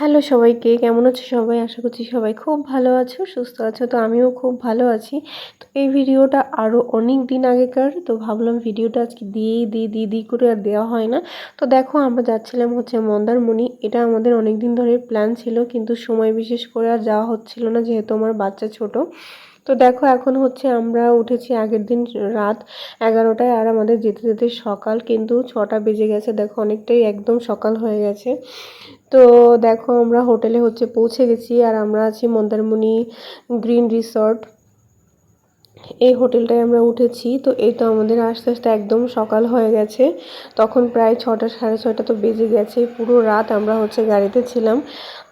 Hello সবাইকে, কেমন আছো সবাই? আশা করছি সবাই খুব ভালো আছো, সুস্থ আছো, তো আমিও খুব ভালো আছি। তো এই ভিডিওটা আরও অনেক দিন আগেকার, তো ভাবলাম ভিডিওটা আজকে দিয়েই দিই দিই দিই করে আর দেওয়া হয় না। তো দেখো, আমরা যাচ্ছিলাম হচ্ছে মন্দারমণি। এটা আমাদের অনেক দিন ধরে প্ল্যান ছিল, কিন্তু সময় বিশেষ করে আর যাওয়া হচ্ছিল না, যেহেতু আমার বাচ্চা ছোট। তো দেখো, এখন হচ্ছে আমরা উঠেছি আগের দিন রাত এগারোটায় আর আমাদের যেতে যেতে সকাল, কিন্তু ছটা বেজে গেছে। দেখো, অনেকটাই একদম সকাল হয়ে গেছে। তো দেখো, আমরা হোটেলে হচ্ছে পৌঁছে গেছি আর আমরা আছি মন্দারমণি গ্রিন রিসর্ট। এই হোটেলটায় আমরা উঠেছি, তো এই তো আমাদের আস্তে আস্তে একদম সকাল হয়ে গেছে। তখন প্রায় ছটা, সাড়ে ছটা তো বেজে গেছে, পুরো রাত আমরা হচ্ছে গাড়িতে ছিলাম।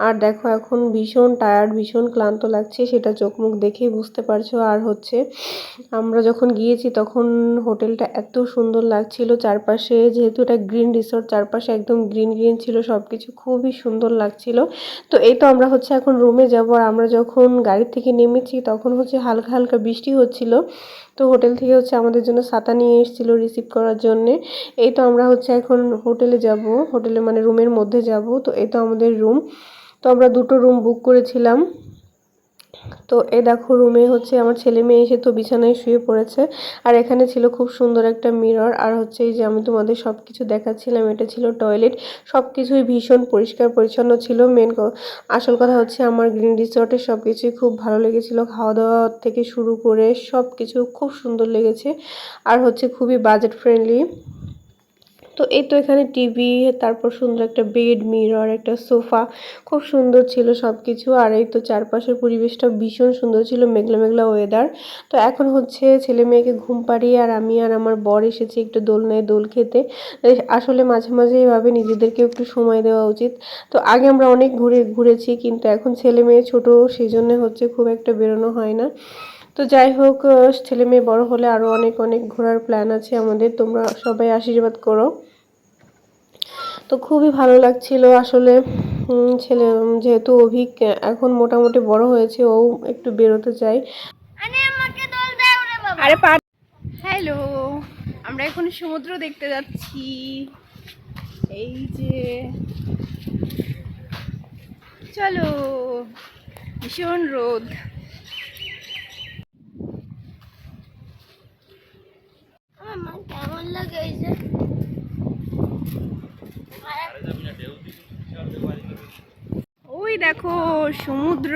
আর দেখো এখন ভীষণ টায়ার্ড ভীষণ ক্লান্ত লাগছে, সেটা চোখ মুখ দেখেই বুঝতে পারছ। আর হচ্ছে আমরা যখন গিয়েছি তখন হোটেলটা এত সুন্দর লাগছিল, চারপাশে যেহেতু এটা গ্রিন রিসর্ট চারপাশে একদম গ্রিন গ্রিন ছিল সব কিছু খুবই সুন্দর লাগছিল। তো এই তো আমরা হচ্ছে এখন রুমে যাব, আর আমরা যখন গাড়ি থেকে নেমেছি তখন হচ্ছে হালকা হালকা বৃষ্টি হচ্ছিল তো হোটেল থেকে হচ্ছে আমাদের জন্য ছাতা নিয়ে এসেছিল রিসিভ করার জন্যে। এই তো আমরা হচ্ছে এখন হোটেলে যাব। হোটেলে মানে রুমের মধ্যে যাব। তো এই তো আমাদের রুম তো আমরা দুটো রুম বুক করেছিলাম। তো এই দেখো রুমে হচ্ছে আমার ছেলে মেয়ে এসে তো বিছানায় শুয়ে পড়েছে। আর এখানে ছিল খুব সুন্দর একটা মিরর আর হচ্ছে এই যে আমি তোমাদের সব কিছু দেখাচ্ছিলাম, এটা ছিল টয়লেট সব কিছুই ভীষণ পরিষ্কার পরিচ্ছন্ন ছিল। মেন আসল কথা হচ্ছে আমার গ্রিন রিসর্টের সব কিছুই খুব ভালো লেগেছিলো। খাওয়া দাওয়া থেকে শুরু করে সব কিছু খুব সুন্দর লেগেছে, আর হচ্ছে খুবই বাজেট ফ্রেন্ডলি তো এই তো এখানে টিভি তারপর সুন্দর একটা বেড মিরর একটা সোফা খুব সুন্দর ছিল সব কিছু আর এই তো চারপাশের পরিবেশটা ভীষণ সুন্দর ছিল, মেঘলা মেঘলা ওয়েদার তো এখন হচ্ছে ছেলে মেয়েকে ঘুম পাড়িয়ে আর আমি আর আমার বর এসেছি একটু দোলনায় দোল খেতে। আসলে মাঝে মাঝে এভাবে নিজেদেরকে একটু সময় দেওয়া উচিত। তো আগে আমরা অনেক ঘুরে, ঘুরেছি, কিন্তু এখন ছেলে মেয়ে ছোটো সেই জন্য হচ্ছে খুব একটা বেরোনো হয় না। তো যাই হোক, ছেলে মেয়ে বড় হলে আরও অনেক অনেক ঘোরার প্ল্যান আছে আমাদের। তোমরা সবাই আশীর্বাদ করো। তো খুবই ভালো লাগছিল। আসলে ছেলে যেহেতু অভিক এখন মোটামুটি বড় হয়েছে ও একটু বেরোতে চায়। আরে হ্যালো আমরা এখন সমুদ্র দেখতে যাচ্ছি। এই যে চলো ভীষণ রোদ। কেমন লাগে এই যে? ওই দেখো সমুদ্র।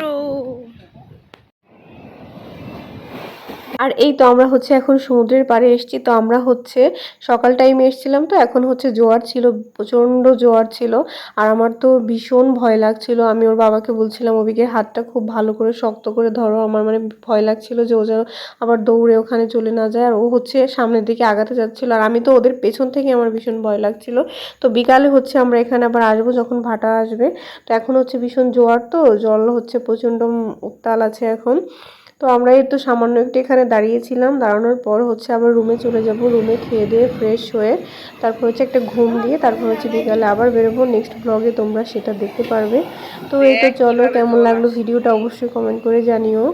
আর এই তো আমরা হচ্ছে এখন সমুদ্রের পাড়ে এসেছি, তো আমরা হচ্ছে সকাল টাইমে এসেছিলাম, তো এখন হচ্ছে জোয়ার ছিল, প্রচণ্ড জোয়ার ছিল, আর আমার তো ভীষণ ভয় লাগছিল, আমি ওর বাবাকে বলছিলাম অভিকের হাতটা খুব ভালো করে শক্ত করে ধরো, আমার মানে ভয় লাগছিল যে ও যেন আবার দৌড়ে ওখানে চলে না যায়। আর ও হচ্ছে সামনের দিকে আগাতে যাচ্ছিল, আর আমি তো ওদের পেছন থেকে আমার ভীষণ ভয় লাগছিল। তো বিকালে হচ্ছে আমরা এখানে আবার আসব যখন ভাটা আসবে, তো এখন হচ্ছে ভীষণ জোয়ার তো, জল হচ্ছে প্রচণ্ড উত্তাল আছে এখন। তো আমরা এই তো সামান্য একটু এখানে দাঁড়িয়েছিলাম দাঁড়ানোর পর হচ্ছে আবার রুমে চলে যাব রুমে খেয়ে দিয়ে ফ্রেশ হয়ে তারপর হচ্ছে একটা ঘুম দিয়ে তারপর হচ্ছে বিকালে আবার বেরোবো নেক্সট ব্লগে তোমরা সেটা দেখতে পারবে। তো এই তো চলো কেমন লাগল ভিডিওটা অবশ্যই কমেন্ট করে জানিও।